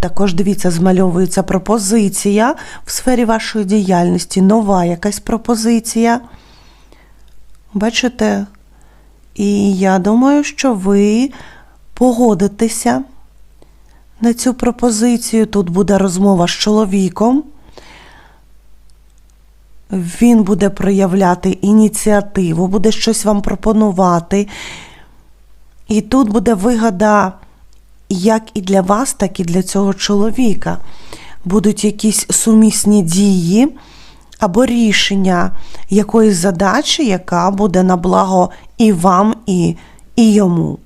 Також дивіться, змальовується пропозиція в сфері вашої діяльності, нова якась пропозиція. Бачите? І я думаю, що ви погодитеся на цю пропозицію. Тут буде розмова з чоловіком. Він буде проявляти ініціативу, буде щось вам пропонувати. І тут буде вигода як і для вас, так і для цього чоловіка. Будуть якісь сумісні дії або рішення якоїсь задачі, яка буде на благо і вам, і, і йому.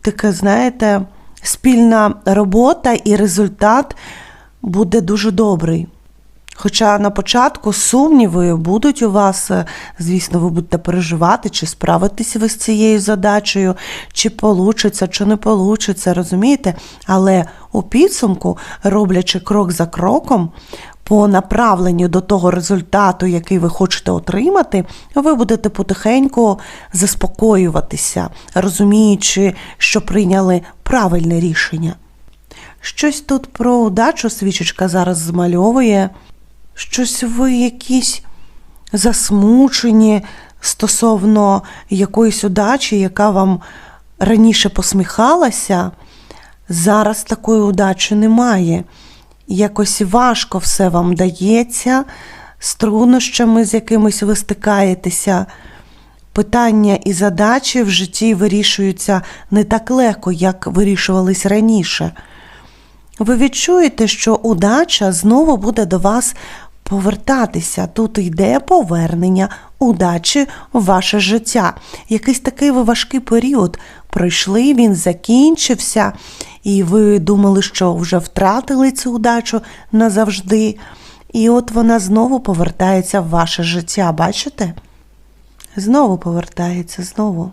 Таке, знаєте, спільна робота і результат буде дуже добрий. Хоча на початку сумніви будуть у вас, е, звісно, ви будете переживати, чи справитися ви з цією задачею, чи получиться, чи не получиться, розумієте? Але у підсумку, роблячи крок за кроком, по направленню до того результату, який ви хочете отримати, ви будете потихеньку заспокоюватися, розуміючи, що прийняли правильне рішення. Щось тут про удачу свічечка зараз змальовує. Щось ви якісь засмучені стосовно якоїсь удачі, яка вам раніше посміхалася. Зараз такої удачі немає. Якось важко все вам дається, з труднощами, з якимись ви стикаєтеся. Питання і задачі в житті вирішуються не так легко, як вирішувались раніше. Ви відчуєте, що удача знову буде до вас повертатися. Тут йде повернення удачі в ваше життя. Якийсь такий ви важкий період пройшли, він закінчився, і ви думали, що вже втратили цю удачу назавжди. І от вона знову повертається в ваше життя, бачите? Знову повертається, знову.